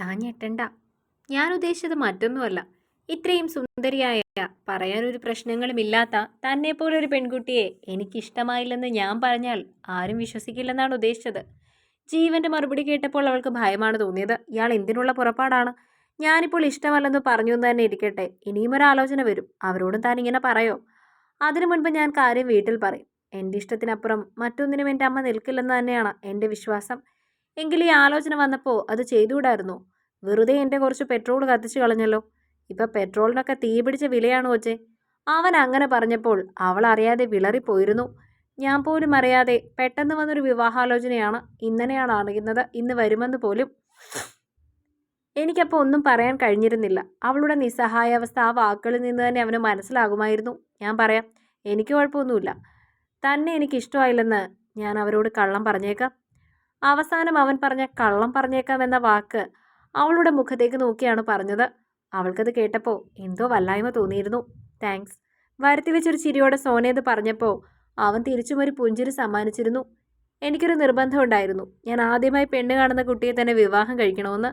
താൻ ഞെട്ടണ്ട ഞാൻ ഉദ്ദേശിച്ചത് മറ്റൊന്നുമല്ല. ഇത്രയും സുന്ദരിയായ പറയാനൊരു പ്രശ്നങ്ങളുമില്ലാത്ത തന്നെ പോലൊരു പെൺകുട്ടിയെ എനിക്കിഷ്ടമായില്ലെന്ന് ഞാൻ പറഞ്ഞാൽ ആരും വിശ്വസിക്കില്ലെന്നാണ് ഉദ്ദേശിച്ചത്. ജീവന്റെ മറുപടി കേട്ടപ്പോൾ അവൾക്ക് ഭയമാണ് തോന്നിയത്. ഇയാൾ എന്തിനുള്ള പുറപ്പാടാണ്? ഞാനിപ്പോൾ ഇഷ്ടമല്ലെന്ന് പറഞ്ഞു എന്ന് തന്നെ ഇരിക്കട്ടെ. ഇനിയും ഒരു ആലോചന വരും. അവരോടും താൻ ഇങ്ങനെ പറയോ? അതിനു മുൻപ് ഞാൻ കാര്യം വീട്ടിൽ പറയും. എന്റെ ഇഷ്ടത്തിനപ്പുറം മറ്റൊന്നിനും എന്റെ അമ്മ നിൽക്കില്ലെന്ന് തന്നെയാണ് എന്റെ വിശ്വാസം. എങ്കിൽ ഈ ആലോചന വന്നപ്പോൾ അത് ചെയ്തുകൂടായിരുന്നു? വെറുതെ എന്റെ കുറച്ച് പെട്രോൾ കത്തിച്ചു കളഞ്ഞല്ലോ. ഇപ്പം പെട്രോളിനൊക്കെ തീ പിടിച്ച വിലയാണ് ഒച്ചെ അവൻ അങ്ങനെ പറഞ്ഞപ്പോൾ അവൾ അറിയാതെ വിളറിപ്പോയിരുന്നു ഞാൻ പോലും അറിയാതെ പെട്ടെന്ന് വന്നൊരു വിവാഹാലോചനയാണ് ഇന്നലെയാണ് അറിയുന്നത് ഇന്ന് വരുമെന്ന് പോലും. എനിക്കപ്പോൾ ഒന്നും പറയാൻ കഴിഞ്ഞിരുന്നില്ല. അവളുടെ നിസ്സഹായാവസ്ഥ ആ വാക്കുകളിൽ നിന്ന് തന്നെ അവന് മനസ്സിലാകുമായിരുന്നു. ഞാൻ പറയാം എനിക്ക് കുഴപ്പമൊന്നുമില്ല. തന്നെ എനിക്ക് ഇഷ്ടമായില്ലെന്ന് ഞാൻ അവരോട് കള്ളം പറഞ്ഞേക്കാം. അവസാനം അവൻ പറഞ്ഞ കള്ളം പറഞ്ഞേക്കാം എന്ന വാക്ക് അവളുടെ മുഖത്തേക്ക് നോക്കിയാണ് പറഞ്ഞത്. അവൾക്കത് കേട്ടപ്പോൾ എന്തോ വല്ലായ്മ തോന്നിയിരുന്നു. താങ്ക്സ് വരുത്തി വെച്ചൊരു ചിരിയോടെ സോനയത് പറഞ്ഞപ്പോൾ അവൻ തിരിച്ചും ഒരു പുഞ്ചിരി സമ്മാനിച്ചിരുന്നു. എനിക്കൊരു നിർബന്ധമുണ്ടായിരുന്നു ഞാൻ ആദ്യമായി പെണ്ണ് കാണുന്ന കുട്ടിയെ തന്നെ വിവാഹം കഴിക്കണമെന്ന്.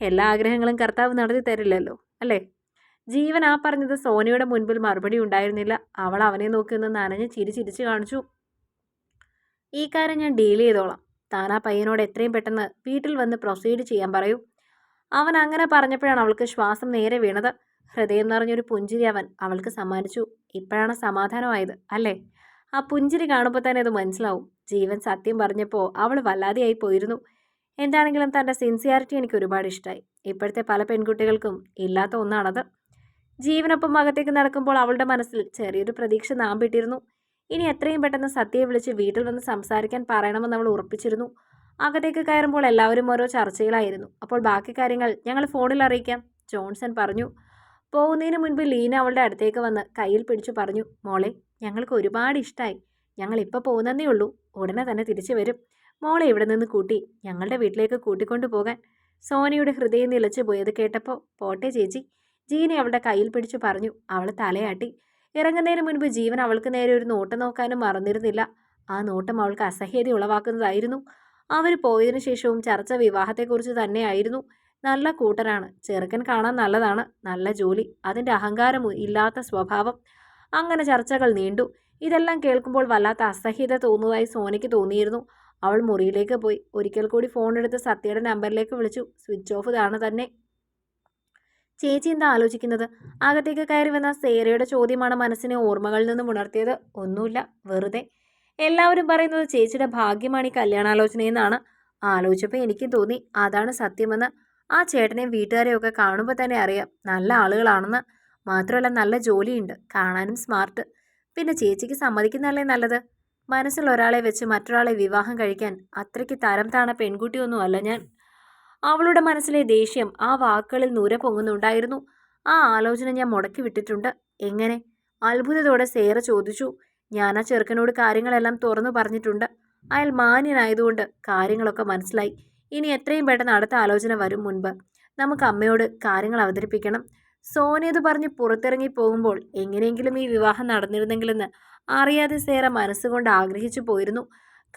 എല്ലാ ആഗ്രഹങ്ങളും കർത്താവ് നടത്തി തരില്ലല്ലോ അല്ലേ? ജീവൻ ആ പറഞ്ഞത് സോനയുടെ മുൻപിൽ മറുപടി ഉണ്ടായിരുന്നില്ല. അവൾ അവനെ നോക്കി നിന്ന് നനഞ്ഞ് ചിരി ചിരിച്ചു കാണിച്ചു. ഈ കാര്യം ഞാൻ ഡീൽ ചെയ്തോളാം. താൻ ആ പയ്യനോട് എത്രയും പെട്ടെന്ന് വീട്ടിൽ വന്ന് പ്രൊസീഡ് ചെയ്യാൻ പറയൂ. അവൻ അങ്ങനെ പറഞ്ഞപ്പോഴാണ് അവൾക്ക് ശ്വാസം നേരെ വീണത്. ഹൃദയം നിറഞ്ഞൊരു പുഞ്ചിരി അവൻ അവൾക്ക് സമ്മാനിച്ചു. ഇപ്പോഴാണ് സമാധാനമായത് അല്ലേ? ആ പുഞ്ചിരി കാണുമ്പോൾ തന്നെ അത് മനസ്സിലാവും. ജീവൻ സത്യം പറഞ്ഞപ്പോൾ അവൾ വല്ലാതെയായി പോയിരുന്നു. എന്താണെങ്കിലും തന്റെ സിൻസിയാരിറ്റി എനിക്ക് ഒരുപാട് ഇഷ്ടമായി. ഇപ്പോഴത്തെ പല പെൺകുട്ടികൾക്കും ഇല്ലാത്ത ഒന്നാണത്. ജീവനൊപ്പം അകത്തേക്ക് നടക്കുമ്പോൾ അവളുടെ മനസ്സിൽ ചെറിയൊരു പ്രതീക്ഷ നാമ്പിട്ടിരുന്നു. ഇനി എത്രയും പെട്ടെന്ന് സത്യയെ വിളിച്ച് വീട്ടിൽ വന്ന് സംസാരിക്കാൻ പറയണമെന്ന് നമ്മൾ ഉറപ്പിച്ചിരുന്നു. അകത്തേക്ക് കയറുമ്പോൾ എല്ലാവരും ഓരോ ചർച്ചയിലായിരുന്നു. അപ്പോൾ ബാക്കി കാര്യങ്ങൾ ഞങ്ങൾ ഫോണിൽ അറിയിക്കാം ജോൺസൺ പറഞ്ഞു. പോകുന്നതിന് മുൻപ് ലീന അവളുടെ അടുത്തേക്ക് വന്ന് കയ്യിൽ പിടിച്ചു പറഞ്ഞു മോളെ ഞങ്ങൾക്ക് ഒരുപാട് ഇഷ്ടമായി ഞങ്ങൾ ഇപ്പോൾ പോകുന്നതേ ഉള്ളൂ. ഉടനെ തന്നെ തിരിച്ചു വരും. മോളെ ഇവിടെ നിന്ന് കൂട്ടി ഞങ്ങളുടെ വീട്ടിലേക്ക് കൂട്ടിക്കൊണ്ടു പോകാൻ. സോനയുടെ ഹൃദയം നിലച്ചു പോയത് കേട്ടപ്പോൾ പോട്ടെ ചേച്ചി. ജീനെ അവളുടെ കയ്യിൽ പിടിച്ചു പറഞ്ഞു അവൾ തലയാട്ടി. ഇറങ്ങുന്നതിന് മുൻപ് ജീവൻ അവൾക്ക് നേരെ ഒരു നോട്ടം നോക്കാനും മറന്നിരുന്നില്ല. ആ നോട്ടം അവൾക്ക് അസഹ്യത ഉളവാക്കുന്നതായിരുന്നു. അവർ പോയതിനു ശേഷവും ചർച്ച വിവാഹത്തെക്കുറിച്ച് തന്നെയായിരുന്നു. നല്ല കൂട്ടരാണ്. ചെറുക്കൻ കാണാൻ നല്ലതാണ്. നല്ല ജോലി. അതിന്റെ അഹങ്കാരം ഇല്ലാത്ത സ്വഭാവം. അങ്ങനെ ചർച്ചകൾ നീണ്ടു. ഇതെല്ലാം കേൾക്കുമ്പോൾ വല്ലാത്ത അസഹ്യത തോന്നുന്നതായി സോനയ്ക്ക് തോന്നിയിരുന്നു. അവൾ മുറിയിലേക്ക് പോയി. ഒരിക്കൽ കൂടി ഫോൺ എടുത്ത് സത്യയുടെ നമ്പറിലേക്ക് വിളിച്ചു. സ്വിച്ച് ഓഫ് ഇതാണ് തന്നെ. ചേച്ചി എന്താ ആലോചിക്കുന്നത്? അകത്തേക്ക് കയറി വന്ന സേരയുടെ ചോദ്യമാണ് മനസ്സിനെ ഓർമ്മകളിൽ നിന്നും ഉണർത്തിയത്. ഒന്നുമില്ല വെറുതെ. എല്ലാവരും പറയുന്നത് ചേച്ചിയുടെ ഭാഗ്യമാണ് ഈ കല്യാണാലോചനയെന്നാണ്. ആലോചിച്ചപ്പോൾ എനിക്ക് തോന്നി അതാണ് സത്യമെന്ന്. ആ ചേട്ടനെയും വീട്ടുകാരെയും ഒക്കെ കാണുമ്പോൾ തന്നെ അറിയാം നല്ല ആളുകളാണെന്ന്. മാത്രമല്ല നല്ല ജോലിയുണ്ട് കാണാനും സ്മാർട്ട്. പിന്നെ ചേച്ചിക്ക് സമ്മതിക്കുന്നതല്ലേ നല്ലത്? മനസ്സിൽ ഒരാളെ വെച്ച് മറ്റൊരാളെ വിവാഹം കഴിക്കാൻ അത്രയ്ക്ക് തരം താണ പെൺകുട്ടിയൊന്നും അല്ല ഞാൻ. അവളുടെ മനസ്സിലെ ദേഷ്യം ആ വാക്കുകളിൽ നൂര പൊങ്ങുന്നുണ്ടായിരുന്നു ആ ആലോചന ഞാൻ മുടക്കി വിട്ടിട്ടുണ്ട്. എങ്ങനെ? അത്ഭുതത്തോടെ സേറ ചോദിച്ചു. ഞാൻ ആ ചെറുക്കനോട് കാര്യങ്ങളെല്ലാം തുറന്നു പറഞ്ഞിട്ടുണ്ട്. അയാൾ മാന്യനായതുകൊണ്ട് കാര്യങ്ങളൊക്കെ മനസ്സിലായി. ഇനി എത്രയും പെട്ടെന്ന് അടുത്ത ആലോചന വരും മുൻപ്. നമുക്ക് അമ്മയോട് കാര്യങ്ങൾ അവതരിപ്പിക്കണം. സോനിയത് പറഞ്ഞ് പുറത്തിറങ്ങി പോകുമ്പോൾ എങ്ങനെയെങ്കിലും ഈ വിവാഹം നടന്നിരുന്നെങ്കിലെന്ന് അറിയാതെ സേറ മനസ്സുകൊണ്ട് ആഗ്രഹിച്ചു പോയിരുന്നു.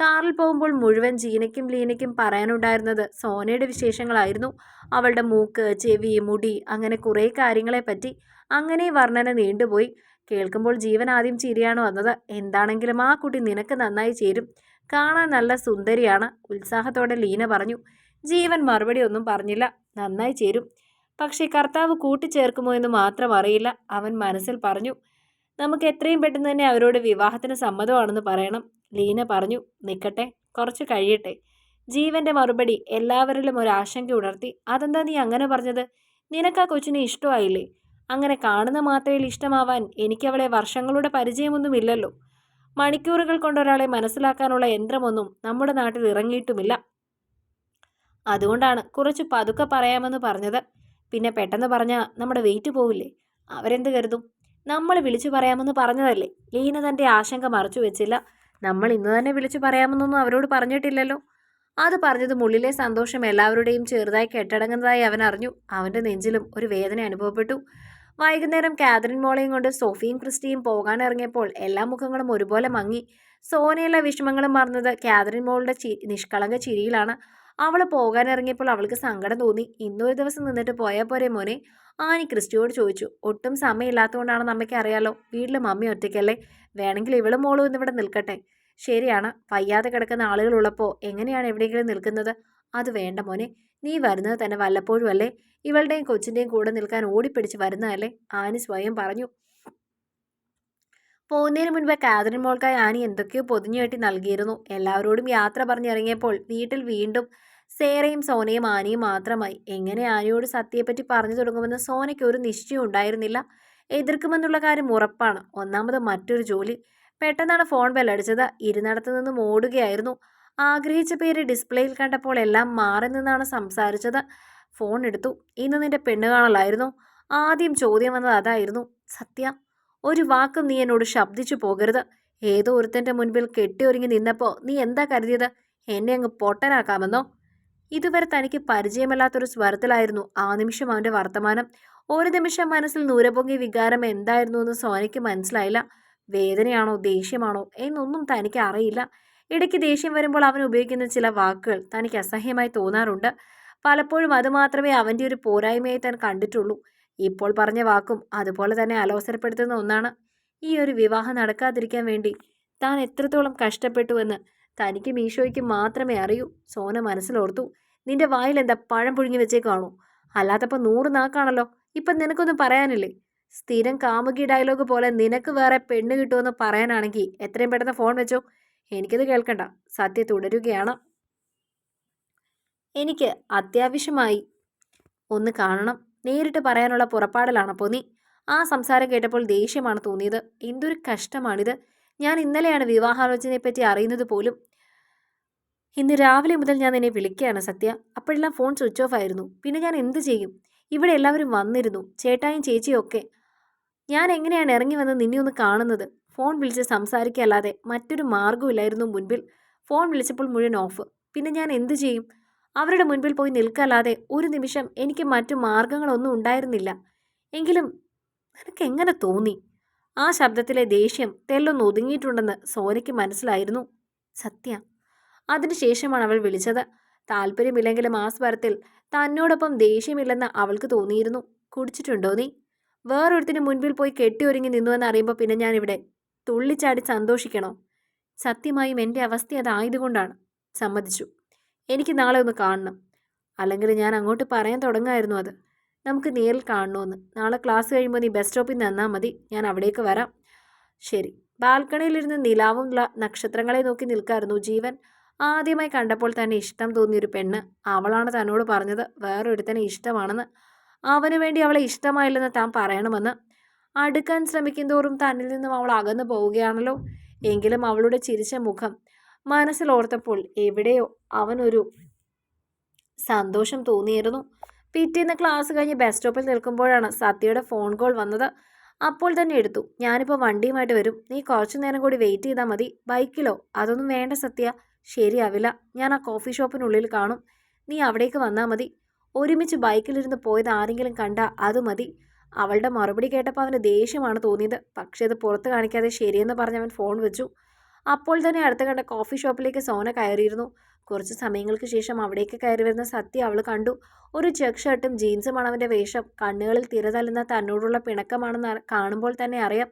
കാറിൽ പോകുമ്പോൾ മുഴുവൻ ജീനയ്ക്കും ലീനയ്ക്കും പറയാനുണ്ടായിരുന്നത് സോനയുടെ വിശേഷങ്ങളായിരുന്നു. അവളുടെ മൂക്ക് ചെവി മുടി അങ്ങനെ കുറേ കാര്യങ്ങളെപ്പറ്റി അങ്ങനെ വർണന നീണ്ടുപോയി. കേൾക്കുമ്പോൾ ജീവൻ ആദ്യം ചിരിയാണ് വന്നത്. എന്താണെങ്കിലും ആ കുട്ടി നിനക്ക് നന്നായി ചേരും. കാണാൻ നല്ല സുന്ദരിയാണ് ഉത്സാഹത്തോടെ ലീന പറഞ്ഞു. ജീവൻ മറുപടി ഒന്നും പറഞ്ഞില്ല. നന്നായി ചേരും. പക്ഷേ കർത്താവ് കൂട്ടിച്ചേർക്കുമോ എന്ന് മാത്രം അറിയില്ല. അവൻ മനസ്സിൽ പറഞ്ഞു നമുക്ക് എത്രയും പെട്ടെന്ന് തന്നെ അവരോട് വിവാഹത്തിന് സമ്മതമാണെന്ന് പറയണം. ലീന പറഞ്ഞു നിൽക്കട്ടെ കുറച്ച് കഴിയട്ടെ. ജീവന്റെ മറുപടി എല്ലാവരിലും ഒരു ആശങ്ക ഉണർത്തി അതെന്താ നീ അങ്ങനെ പറഞ്ഞത്? നിനക്ക് ആ കൊച്ചിനെ ഇഷ്ടമായില്ലേ? അങ്ങനെ കാണുന്ന മാത്രയിൽ ഇഷ്ടമാവാൻ എനിക്കവളെ വർഷങ്ങളുടെ പരിചയമൊന്നുമില്ലല്ലോ. മണിക്കൂറുകൾ കൊണ്ടൊരാളെ മനസ്സിലാക്കാനുള്ള യന്ത്രമൊന്നും നമ്മുടെ നാട്ടിൽ ഇറങ്ങിയിട്ടുമില്ല. അതുകൊണ്ടാണ് കുറച്ച് പതുക്കെ പറയാമെന്ന് പറഞ്ഞത്. പിന്നെ പെട്ടെന്ന് പറഞ്ഞാൽ നമ്മുടെ വെയിറ്റ് പോവില്ലേ? അവരെന്ത് കരുതും? നമ്മൾ വിളിച്ചു പറയാമെന്ന് പറഞ്ഞതല്ലേ? ലീന തന്റെ ആശങ്ക മറച്ചു വെച്ചില്ല. നമ്മൾ ഇന്ന് തന്നെ വിളിച്ചു പറയാമെന്നൊന്നും അവരോട് പറഞ്ഞിട്ടില്ലല്ലോ. അത് പറഞ്ഞത് മുള്ളിലെ സന്തോഷം എല്ലാവരുടെയും ചെറുതായി കെട്ടടങ്ങുന്നതായി അവൻ അറിഞ്ഞു. അവന്റെ നെഞ്ചിലും ഒരു വേദന അനുഭവപ്പെട്ടു. വൈകുന്നേരം കാതറിൻ മോളെയും കൊണ്ട് സോഫിയും ക്രിസ്റ്റിയും പോകാനിറങ്ങിയപ്പോൾ എല്ലാ മുഖങ്ങളും ഒരുപോലെ മങ്ങി. സോനയുള്ള വിഷമങ്ങളും മറന്നത് കാതറിൻ മോളുടെ ചി നിഷ്കളങ്ക ചിരിയിലാണ്. അവൾ പോകാനിറങ്ങിയപ്പോൾ അവൾക്ക് സങ്കടം തോന്നി. ഇന്നൊരു ദിവസം നിന്നിട്ട് പോയാൽ പോരെ മോനെ? ആനി ക്രിസ്റ്റിയോട് ചോദിച്ചു. ഒട്ടും സമയമില്ലാത്തതുകൊണ്ടാണെന്ന് അമ്മയ്ക്ക് അറിയാലോ. വീട്ടിൽ മമ്മി ഒറ്റയ്ക്കല്ലേ? വേണമെങ്കിൽ ഇവളും മോളും ഇന്നിവിടെ നിൽക്കട്ടെ. ശരിയാണ്. വയ്യാതെ കിടക്കുന്ന ആളുകളുള്ളപ്പോൾ എങ്ങനെയാണ് എവിടെയെങ്കിലും നിൽക്കുന്നത്? അത് വേണ്ട മോനെ. നീ വരുന്നത് തന്നെ വല്ലപ്പോഴും അല്ലേ? ഇവളുടെയും കൊച്ചിന്റെയും കൂടെ നിൽക്കാൻ ഓടിപ്പിടിച്ച് വരുന്നതല്ലേ ആനി സ്വയം പറഞ്ഞു. പോകുന്നതിന് മുൻപ് കാതറിൻ മോൾക്കായി ആനി എന്തൊക്കെയോ പൊതിഞ്ഞു കെട്ടി നൽകിയിരുന്നു. എല്ലാവരോടും യാത്ര പറഞ്ഞിറങ്ങിയപ്പോൾ വീട്ടിൽ വീണ്ടും സേറയും സോനയും ആനയും മാത്രമായി. എങ്ങനെ ആനയോട് സത്യയെപ്പറ്റി പറഞ്ഞു തുടങ്ങുമെന്ന് സോനയ്ക്ക് ഒരു നിശ്ചയം ഉണ്ടായിരുന്നില്ല. എതിർക്കുമെന്നുള്ള കാര്യം ഉറപ്പാണ്. ഒന്നാമത് മറ്റൊരു ജോലി. പെട്ടെന്നാണ് ഫോൺ ബെല്ലടിച്ചത്. ഇരുന്നിടത്തു നിന്നും ഓടുകയായിരുന്നു. ആഗ്രഹിച്ച പേര് ഡിസ്പ്ലേയിൽ കണ്ടപ്പോൾ എല്ലാം മാറി നിന്നാണ് സംസാരിച്ചത്. ഫോൺ എടുത്തു. ഇന്ന് നിന്റെ പെണ്ണ് കാണലായിരുന്നു. ആദ്യം ചോദ്യം വന്നത് അതായിരുന്നു. സത്യ ഒരു വാക്ക് നീ എന്നോട് ശബ്ദിച്ചു പോകരുത്. ഏതോ ഒരുത്തന്റെ മുൻപിൽ കെട്ടി കെട്ടിയൊരുങ്ങി നിന്നപ്പോൾ നീ എന്താ കരുതിയത്? എന്നെ അങ്ങ് പൊട്ടനാക്കാമെന്നോ? ഇതുവരെ തനിക്ക് പരിചയമല്ലാത്തൊരു സ്വരത്തിലായിരുന്നു ആ നിമിഷം അവന്റെ വർത്തമാനം. ഒരു നിമിഷം മനസ്സിൽ നൂരപൊങ്ങി വികാരം എന്തായിരുന്നു എന്ന് സോനയ്ക്ക് മനസ്സിലായില്ല. വേദനയാണോ ദേഷ്യമാണോ എന്നൊന്നും തനിക്ക് അറിയില്ല. ഇടയ്ക്ക് ദേഷ്യം വരുമ്പോൾ അവൻ ഉപയോഗിക്കുന്ന ചില വാക്കുകൾ തനിക്ക് അസഹ്യമായി തോന്നാറുണ്ട്. പലപ്പോഴും അത് മാത്രമേ അവന്റെ ഒരു പോരായ്മയായി താൻ കണ്ടിട്ടുള്ളൂ. ഇപ്പോൾ പറഞ്ഞ വാക്കും അതുപോലെ തന്നെ അലോസരപ്പെടുത്തുന്ന ഒന്നാണ്. ഈ ഒരു വിവാഹം നടക്കാതിരിക്കാൻ വേണ്ടി താൻ എത്രത്തോളം കഷ്ടപ്പെട്ടുവെന്ന് തനിക്ക് മീശോയ്ക്ക് മാത്രമേ അറിയൂ. സോന മനസ്സിലോർത്തു നിന്റെ വായിൽ എന്താ പഴം പുഴുങ്ങി വെച്ചേക്കാണോ? അല്ലാത്തപ്പോൾ നൂറ് നാക്കാണല്ലോ. ഇപ്പം നിനക്കൊന്നും പറയാനില്ലേ? സ്ഥിരം കാമുകി ഡയലോഗ് പോലെ നിനക്ക് വേറെ പെണ്ണ് കിട്ടുമെന്ന് പറയാനാണെങ്കിൽ എത്രയും പെട്ടെന്ന് ഫോൺ വെച്ചോ? എനിക്കത് കേൾക്കണ്ട. സത്യ തുടരുകയാണ്. എനിക്ക് അത്യാവശ്യമായി ഒന്ന് കാണണം. നേരിട്ട് പറയാനുള്ള പുറപ്പാടിലാണപ്പോൾ നീ ആ സംസാരം കേട്ടപ്പോൾ ദേഷ്യമാണ് തോന്നിയത്. എന്തൊരു കഷ്ടമാണിത്. ഞാൻ ഇന്നലെയാണ് വിവാഹാലോചനയെപ്പറ്റി അറിയുന്നത് പോലും. ഇന്ന് രാവിലെ മുതൽ ഞാൻ നിന്നെ വിളിക്കുകയാണ് സത്യ അപ്പോഴെല്ലാം ഫോൺ സ്വിച്ച് ഓഫ് ആയിരുന്നു. പിന്നെ ഞാൻ എന്ത് ചെയ്യും? ഇവിടെ എല്ലാവരും വന്നിരുന്നു. ചേട്ടായും ചേച്ചിയും ഒക്കെ. ഞാൻ എങ്ങനെയാണ് ഇറങ്ങി വന്ന് നിന്നെ ഒന്ന് കാണുന്നത്? ഫോൺ വിളിച്ച് സംസാരിക്കല്ലാതെ മറ്റൊരു മാർഗമില്ലായിരുന്നു മുൻപിൽ. ഫോൺ വിളിച്ചപ്പോൾ മുഴുവൻ ഓഫ്. പിന്നെ ഞാൻ എന്തു ചെയ്യും? അവരുടെ മുൻപിൽ പോയി നിൽക്കല്ലാതെ ഒരു നിമിഷം എനിക്ക് മറ്റു മാർഗങ്ങളൊന്നും ഉണ്ടായിരുന്നില്ല. എങ്കിലും നിനക്ക് എങ്ങനെ തോന്നി? ആ ശബ്ദത്തിലെ ദേഷ്യം തെല്ലൊന്ന് ഒതുങ്ങിയിട്ടുണ്ടെന്ന് സോനയ്ക്ക് മനസ്സിലായിരുന്നു. സത്യ. അതിനുശേഷമാണ് അവൾ വിളിച്ചത്. താല്പര്യമില്ലെങ്കിലും ആ സ്വരത്തിൽ തന്നോടൊപ്പം ദേഷ്യമില്ലെന്ന് അവൾക്ക് തോന്നിയിരുന്നു. കുടിച്ചിട്ടുണ്ടോ നീ? വേറൊരുത്തിന് മുൻപിൽ പോയി കെട്ടി കെട്ടിയൊരുങ്ങി നിന്നുവെന്ന് അറിയുമ്പോൾ പിന്നെ ഞാനിവിടെ തുള്ളിച്ചാടി സന്തോഷിക്കണോ? സത്യമായും എന്റെ അവസ്ഥ അതായതുകൊണ്ടാണ്. സമ്മതിച്ചു. എനിക്ക് നാളെ ഒന്ന് കാണണം. അല്ലെങ്കിൽ ഞാൻ അങ്ങോട്ട് പറയാൻ തുടങ്ങായിരുന്നു അത്. നമുക്ക് നേരിൽ കാണണമെന്ന് നാളെ ക്ലാസ് കഴിയുമ്പോൾ നീ ബസ് സ്റ്റോപ്പിൽ നിന്നാൽ മതി. ഞാൻ അവിടേക്ക് വരാം. ശരി. ബാൽക്കണിയിലിരുന്ന് നിലാവും നക്ഷത്രങ്ങളെ നോക്കി നിൽക്കായിരുന്നു ജീവൻ. ആദ്യമായി കണ്ടപ്പോൾ തന്നെ ഇഷ്ടം തോന്നിയൊരു പെണ്ണ് അവളാണ് തന്നോട് പറഞ്ഞത്. വേറൊരുത്തനെ ഇഷ്ടമാണെന്ന്. അവന് വേണ്ടി അവളെ ഇഷ്ടമായില്ലെന്ന് താൻ പറയണമെന്ന്. അടുക്കാൻ ശ്രമിക്കുന്തോറും തന്നിൽ നിന്നും അവൾ അകന്നു പോവുകയാണല്ലോ. എങ്കിലും അവളുടെ ചിരിച്ച മുഖം മനസ്സിൽ ഓർത്തപ്പോൾ എവിടെയോ അവനൊരു സന്തോഷം തോന്നിയിരുന്നു. പിറ്റേന്ന് ക്ലാസ് കഴിഞ്ഞ് ബസ് സ്റ്റോപ്പിൽ നിൽക്കുമ്പോഴാണ് സത്യയുടെ ഫോൺ കോൾ വന്നത്. അപ്പോൾ തന്നെ എടുത്തു. ഞാനിപ്പോൾ വണ്ടിയുമായിട്ട് വരും. നീ കുറച്ചു നേരം കൂടി വെയിറ്റ് ചെയ്താൽ മതി. ബൈക്കിലോ? അതൊന്നും വേണ്ട സത്യ. ശരിയാവില്ല. ഞാൻ ആ കോഫി ഷോപ്പിനുള്ളിൽ കാണും. നീ അവിടേക്ക് വന്നാൽ മതി. ഒരുമിച്ച് ബൈക്കിലിരുന്ന് പോയത് ആരെങ്കിലും കണ്ട അത് മതി. അവളുടെ മറുപടി കേട്ടപ്പോൾ അവന് ദേഷ്യമാണ് തോന്നിയത്. പക്ഷേ അത് പുറത്ത് കാണിക്കാതെ ശരിയെന്ന് പറഞ്ഞ് അവൻ ഫോൺ വെച്ചു. അപ്പോൾ തന്നെ അടുത്ത കണ്ട കോഫി ഷോപ്പിലേക്ക് സോന കയറിയിരുന്നു. കുറച്ച് സമയങ്ങൾക്ക് ശേഷം അവിടേക്ക് കയറി വരുന്ന സത്യ അവൾ കണ്ടു. ഒരു ചെക്ക് ഷർട്ടും ജീൻസുമാണ് അവന്റെ വേഷം. കണ്ണുകളിൽ തിരതല്ലുന്ന തന്നോടുള്ള പിണക്കമാണെന്ന് കാണുമ്പോൾ തന്നെ അറിയാം.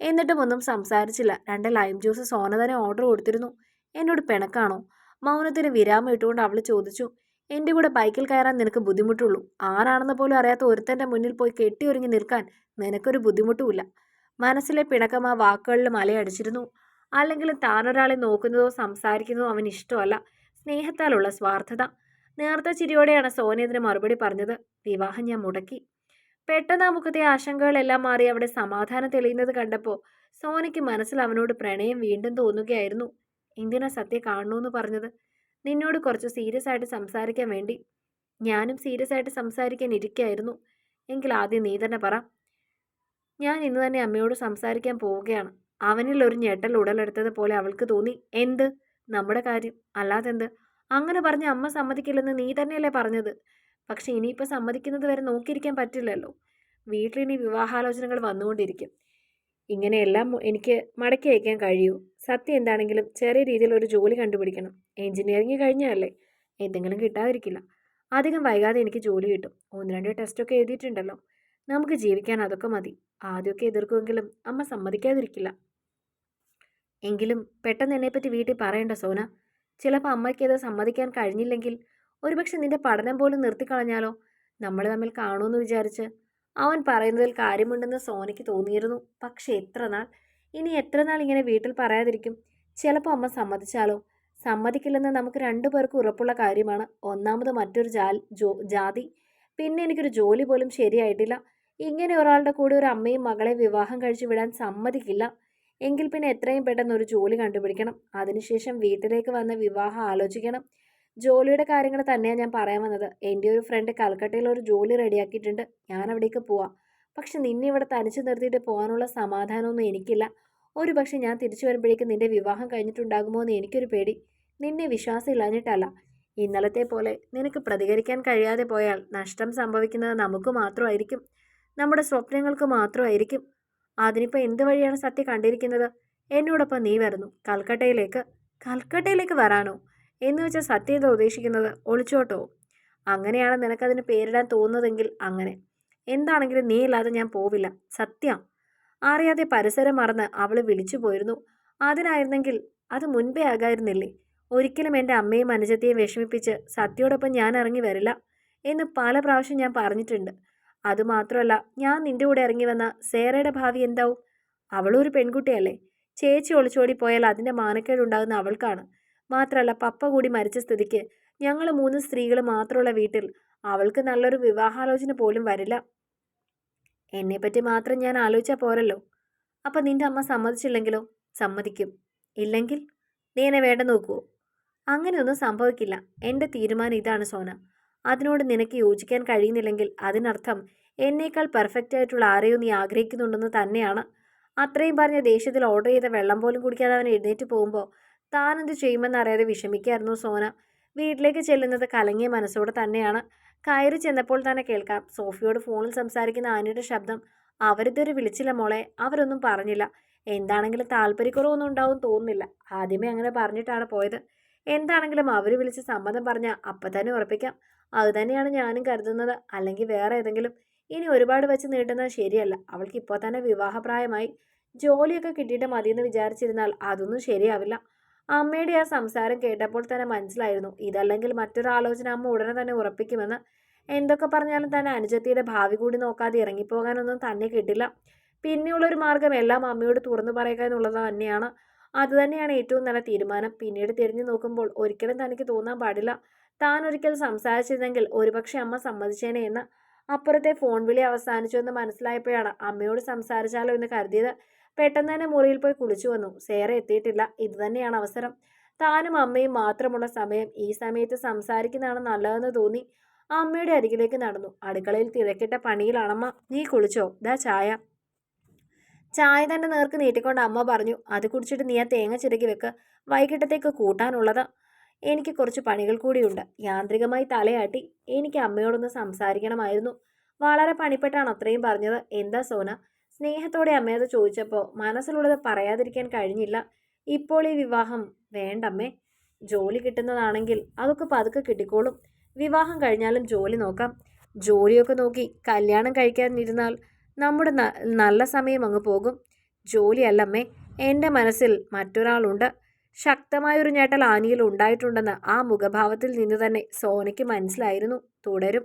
എന്നിട്ടും ഒന്നും സംസാരിച്ചില്ല. രണ്ട് ലൈം ജ്യൂസ് സോന തന്നെ ഓർഡർ കൊടുത്തിരുന്നു. എന്നോട് പിണക്കാണോ? മൗനത്തിന് വിരാമം ഇട്ടുകൊണ്ട് അവൾ ചോദിച്ചു. എന്റെ കൂടെ ബൈക്കിൽ കയറാൻ നിനക്ക് ബുദ്ധിമുട്ടുള്ളൂ. ആരാണെന്ന് പോലും അറിയാത്ത ഒരുത്തന്റെ മുന്നിൽ പോയി കെട്ടിയൊരുങ്ങി നിൽക്കാൻ നിനക്കൊരു ബുദ്ധിമുട്ടുമില്ല. മനസ്സിലെ പിണക്കം ആ വാക്കുകളിൽ മലയടിച്ചിരുന്നു. അല്ലെങ്കിൽ താനൊരാളെ നോക്കുന്നതോ സംസാരിക്കുന്നതോ അവൻ ഇഷ്ടമല്ല. സ്നേഹത്താലുള്ള സ്വാർത്ഥത. നേർത്ത ചിരിയോടെയാണ് സോന മറുപടി പറഞ്ഞത്. വിവാഹം ഞാൻ മുടക്കി. പെട്ടെന്ന് ആ മുഖത്തെ ആശങ്കകളെല്ലാം മാറി അവിടെ സമാധാനം തെളിയുന്നത് കണ്ടപ്പോൾ സോനയ്ക്ക് മനസ്സിൽ അവനോട് പ്രണയം വീണ്ടും തോന്നുകയായിരുന്നു. എന്തിനാ സത്യ കാണണമെന്ന് പറഞ്ഞത്? നിന്നോട് കുറച്ച് സീരിയസ് ആയിട്ട് സംസാരിക്കാൻ വേണ്ടി. ഞാനും സീരിയസ് ആയിട്ട് സംസാരിക്കാൻ ഇരിക്കുകയായിരുന്നു എങ്കിൽ ആദ്യം നീ തന്നെ പറ. ഞാൻ ഇന്ന് തന്നെ അമ്മയോട് സംസാരിക്കാൻ പോവുകയാണ്. അവനിൽ ഒരു ഞെട്ടൽ ഉടലെടുത്തത് പോലെ അവൾക്ക് തോന്നി. എന്ത്? നമ്മുടെ കാര്യം. അല്ലാതെന്ത്? അങ്ങനെ പറഞ്ഞ് അമ്മ സമ്മതിക്കില്ലെന്ന് നീ തന്നെയല്ലേ പറഞ്ഞത്? പക്ഷെ ഇനിയിപ്പോൾ സമ്മതിക്കുന്നത് വരെ നോക്കിയിരിക്കാൻ പറ്റില്ലല്ലോ. വീട്ടിലിനി വിവാഹാലോചനകൾ വന്നുകൊണ്ടിരിക്കും. ഇങ്ങനെയെല്ലാം എനിക്ക് മടക്കി അയക്കാൻ കഴിയൂ. സത്യം എന്താണെങ്കിലും ചെറിയ രീതിയിൽ ഒരു ജോലി കണ്ടുപിടിക്കണം. എഞ്ചിനീയറിംഗ് കഴിഞ്ഞല്ലേ? എന്തെങ്കിലും കിട്ടാതിരിക്കില്ല. അധികം വൈകാതെ എനിക്ക് ജോലി കിട്ടും. ഒന്ന് രണ്ട് ടെസ്റ്റൊക്കെ എഴുതിയിട്ടുണ്ടല്ലോ. നമുക്ക് ജീവിക്കാൻ അതൊക്കെ മതി. ആദ്യമൊക്കെ എതിർക്കുമെങ്കിലും അമ്മ സമ്മതിക്കാതിരിക്കില്ല. എങ്കിലും പെട്ടെന്ന് എന്നെപ്പറ്റി വീട്ടിൽ പറയണ്ട സോന. ചിലപ്പോൾ അമ്മയ്ക്ക് ഇത് സമ്മതിക്കാൻ കഴിഞ്ഞില്ലെങ്കിൽ ഒരുപക്ഷെ നിന്റെ പഠനം പോലും നിർത്തിക്കളഞ്ഞാലോ? നമ്മൾ തമ്മിൽ കാണുമെന്ന് വിചാരിച്ച് അവൻ പറയുന്നതിൽ കാര്യമുണ്ടെന്ന് സോനയ്ക്ക് തോന്നിയിരുന്നു. പക്ഷേ എത്ര നാൾ? ഇനി എത്ര നാൾ ഇങ്ങനെ വീട്ടിൽ പറയാതിരിക്കും? ചിലപ്പോൾ അമ്മ സമ്മതിച്ചാലോ? സമ്മതിക്കില്ലെന്ന് നമുക്ക് രണ്ടു പേർക്കും ഉറപ്പുള്ള കാര്യമാണ്. ഒന്നാമത് മറ്റൊരു ജാൽ ജോ ജാതി. പിന്നെ എനിക്കൊരു ജോലി പോലും ശരിയായിട്ടില്ല. ഇങ്ങനെ ഒരാളുടെ കൂടെ ഒരു അമ്മയും മകളെ വിവാഹം കഴിച്ചു വിടാൻ സമ്മതിക്കില്ല. എങ്കിൽ പിന്നെ എത്രയും പെട്ടെന്ന് ഒരു ജോലി കണ്ടുപിടിക്കണം. അതിനുശേഷം വീട്ടിലേക്ക് വന്ന് വിവാഹം ആലോചിക്കണം. ജോലിയുടെ കാര്യങ്ങൾ തന്നെയാണ് ഞാൻ പറയാൻ വന്നത്. എന്റെ ഒരു ഫ്രണ്ട് കൽക്കട്ടയിൽ ഒരു ജോലി റെഡിയാക്കിയിട്ടുണ്ട്. ഞാൻ അവിടേക്ക് പോവാം. പക്ഷെ നിന്നെ ഇവിടെ തനിച്ച് നിർത്തിയിട്ട് പോകാനുള്ള സമാധാനമൊന്നും എനിക്കില്ല. ഒരു പക്ഷെ ഞാൻ തിരിച്ചു വരുമ്പോഴേക്കും നിന്റെ വിവാഹം കഴിഞ്ഞിട്ടുണ്ടാകുമോ എന്ന് എനിക്കൊരു പേടി. നിന്നെ വിശ്വാസം ഇല്ലാഞ്ഞിട്ടല്ല ഇന്നലത്തെ പോലെ നിനക്ക് പ്രതികരിക്കാൻ കഴിയാതെ പോയാൽ നഷ്ടം സംഭവിക്കുന്നത് നമുക്ക് മാത്രമായിരിക്കും. നമ്മുടെ സ്വപ്നങ്ങൾക്ക് മാത്രമായിരിക്കും. അതിനിപ്പോൾ എന്ത് വഴിയാണ് സത്യം കണ്ടിരിക്കുന്നത്? എന്നോടൊപ്പം നീ വരുന്നു. കൽക്കട്ടയിലേക്ക്. കൽക്കട്ടയിലേക്ക് വരാനോ? എന്ന് വെച്ചാൽ സത്യം ഇത് ഉദ്ദേശിക്കുന്നത്? ഒളിച്ചോട്ടോ? അങ്ങനെയാണ് നിനക്കതിന് പേരിടാൻ തോന്നുന്നതെങ്കിൽ അങ്ങനെ. എന്താണെങ്കിലും നീ ഇല്ലാതെ ഞാൻ പോവില്ല. സത്യം. അറിയാതെ പരിസരം മറന്ന് അവൾ വിളിച്ചു പോയിരുന്നു. അതിനായിരുന്നെങ്കിൽ അത് മുൻപേ ആകായിരുന്നില്ലേ ഒരിക്കലും എന്റെ അമ്മയും അനുജത്തെയും വിഷമിപ്പിച്ച് സത്യയോടൊപ്പം ഞാൻ ഇറങ്ങി വരില്ല എന്ന് പല പ്രാവശ്യം ഞാൻ പറഞ്ഞിട്ടുണ്ട്. അതുമാത്രമല്ല ഞാൻ നിന്റെ കൂടെ ഇറങ്ങി വന്ന സേറയുടെ ഭാവി എന്താവും? അവളൊരു പെൺകുട്ടിയല്ലേ. ചേച്ചി ഒളിച്ചോടി പോയാൽ അതിന്റെ മാനക്കേടുണ്ടാകുന്ന അവൾക്കാണ്. മാത്രമല്ല പപ്പ കൂടി മരിച്ച സ്ഥിതിക്ക് ഞങ്ങൾ മൂന്ന് സ്ത്രീകൾ മാത്രമുള്ള വീട്ടിൽ അവൾക്ക് നല്ലൊരു വിവാഹാലോചന പോലും വരില്ല. എന്നെപ്പറ്റി മാത്രം ഞാൻ ആലോചിച്ചാൽ പോരല്ലോ. അപ്പം നിന്റെ അമ്മ സമ്മതിച്ചില്ലെങ്കിലോ? സമ്മതിക്കും. ഇല്ലെങ്കിൽ നീ എന്നെ വേണ്ട നോക്കുവോ? അങ്ങനെയൊന്നും സംഭവിക്കില്ല. എന്റെ തീരുമാനം ഇതാണ് സോന. അതിനോട് നിനക്ക് യോജിക്കാൻ കഴിയുന്നില്ലെങ്കിൽ അതിനർത്ഥം എന്നേക്കാൾ പെർഫെക്റ്റ് ആയിട്ടുള്ള ആരെയോ നീ ആഗ്രഹിക്കുന്നുണ്ടെന്ന് തന്നെയാണ്. അത്രയും പറഞ്ഞ ദേഷ്യത്തിൽ ഓർഡർ ചെയ്ത വെള്ളം പോലും കുടിക്കാതെ അവൻ എഴുന്നേറ്റ് പോകുമ്പോൾ താനെന്ത് ചെയ്യുമെന്നറിയാതെ വിഷമിക്കായിരുന്നു സോന. വീട്ടിലേക്ക് ചെല്ലുന്നത് കലങ്ങിയ മനസ്സോടെ തന്നെയാണ്. കയറി ചെന്നപ്പോൾ തന്നെ കേൾക്കാം. സോഫിയോട് ഫോണിൽ സംസാരിക്കുന്ന ആനയുടെ ശബ്ദം. അവരിതുവരെ വിളിച്ചില്ല മോളെ. അവരൊന്നും പറഞ്ഞില്ല. എന്താണെങ്കിലും താല്പര്യക്കുറവൊന്നും ഉണ്ടാവും തോന്നുന്നില്ല. ആദ്യമേ അങ്ങനെ പറഞ്ഞിട്ടാണ് പോയത്. എന്താണെങ്കിലും അവർ വിളിച്ച് സമ്മതം പറഞ്ഞാൽ അപ്പം തന്നെ ഉറപ്പിക്കാം. അത് തന്നെയാണ് ഞാനും കരുതുന്നത്. അല്ലെങ്കിൽ വേറെ ഏതെങ്കിലും. ഇനി ഒരുപാട് വെച്ച് നീട്ടുന്നത് ശരിയല്ല. അവൾക്ക് ഇപ്പോൾ തന്നെ വിവാഹപ്രായമായി. ജോലിയൊക്കെ കിട്ടിയിട്ട് മതിയെന്ന് വിചാരിച്ചിരുന്നാൽ അതൊന്നും ശരിയാവില്ല. അമ്മയുടെ ആ സംസാരം കേട്ടപ്പോൾ തന്നെ മനസ്സിലായിരുന്നു. ഇതല്ലെങ്കിൽ മറ്റൊരാലോചന അമ്മ ഉടനെ തന്നെ ഉറപ്പിക്കുമെന്ന്. എന്തൊക്കെ പറഞ്ഞാലും തന്നെ അനുജത്തിയുടെ ഭാവി കൂടി നോക്കാതെ ഇറങ്ങിപ്പോകാനൊന്നും തന്നെ കിട്ടില്ല. പിന്നെയുള്ളൊരു മാർഗം എല്ലാം അമ്മയോട് തുറന്നു പറയുക എന്നുള്ളത് തന്നെയാണ്. അതുതന്നെയാണ് ഏറ്റവും നല്ല തീരുമാനം. പിന്നീട് തിരിഞ്ഞു നോക്കുമ്പോൾ ഒരിക്കലും തനിക്ക് തോന്നാൻ പാടില്ല. താൻ ഒരിക്കൽ സംസാരിച്ചിരുന്നെങ്കിൽ ഒരുപക്ഷെ അമ്മ സമ്മതിച്ചേനെ എന്ന്. അപ്പുറത്തെ ഫോൺ വിളി അവസാനിച്ചു എന്ന് മനസ്സിലായപ്പോഴാണ് അമ്മയോട് സംസാരിച്ചാലോ എന്ന് കരുതിയത്. പെട്ടെന്ന് തന്നെ മുറിയിൽ പോയി കുളിച്ചു വന്നു. സേറ എത്തിയിട്ടില്ല. ഇതുതന്നെയാണ് അവസരം. താനും അമ്മയും മാത്രമുള്ള സമയം. ഈ സമയത്ത് സംസാരിക്കുന്നതാണ് നല്ലതെന്ന് തോന്നി. അമ്മയുടെ അരികിലേക്ക് നടന്നു. അടുക്കളയിൽ തിരക്കിട്ട പണിയിലാണമ്മ. നീ കുളിച്ചോ? ദാ ചായ. ചായ തന്നെ നേർക്ക് നീട്ടിക്കൊണ്ട് അമ്മ പറഞ്ഞു അത് കുടിച്ചിട്ട് നീ ആ തേങ്ങ ചിരകി വെക്ക്. വൈകിട്ടത്തേക്ക് കൂട്ടാനുള്ളത്. എനിക്ക് കുറച്ച് പണികൾ കൂടിയുണ്ട്. യാന്ത്രികമായി തലയാട്ടി. എനിക്ക് അമ്മയോടൊന്ന് സംസാരിക്കണമായിരുന്നു. വളരെ പണിപ്പെട്ടാണ് അത്രയും പറഞ്ഞത്. എന്താ സോന? സ്നേഹത്തോടെ അമ്മയത് ചോദിച്ചപ്പോൾ മനസ്സിലുള്ളത് പറയാതിരിക്കാൻ കഴിഞ്ഞില്ല. ഇപ്പോൾ ഈ വിവാഹം വേണ്ടമ്മേ. ജോലി കിട്ടുന്നതാണെങ്കിൽ അതൊക്കെ പതുക്കെ കിട്ടിക്കോളും. വിവാഹം കഴിഞ്ഞാലും ജോലി നോക്കാം. ജോലിയൊക്കെ നോക്കി കല്യാണം കഴിക്കാനിരുന്നാൽ നമ്മുടെ നല്ല സമയം അങ്ങ് പോകും. ജോലിയല്ലമ്മേ എന്റെ മനസ്സിൽ മറ്റൊരാളുണ്ട്. ശക്തമായൊരു ഞെട്ടൽ ആനിയിൽ ഉണ്ടായിട്ടുണ്ടെന്ന് ആ മുഖഭാവത്തിൽ നിന്ന് തന്നെ സോനയ്ക്ക് മനസ്സിലായിരുന്നു. തുടരും.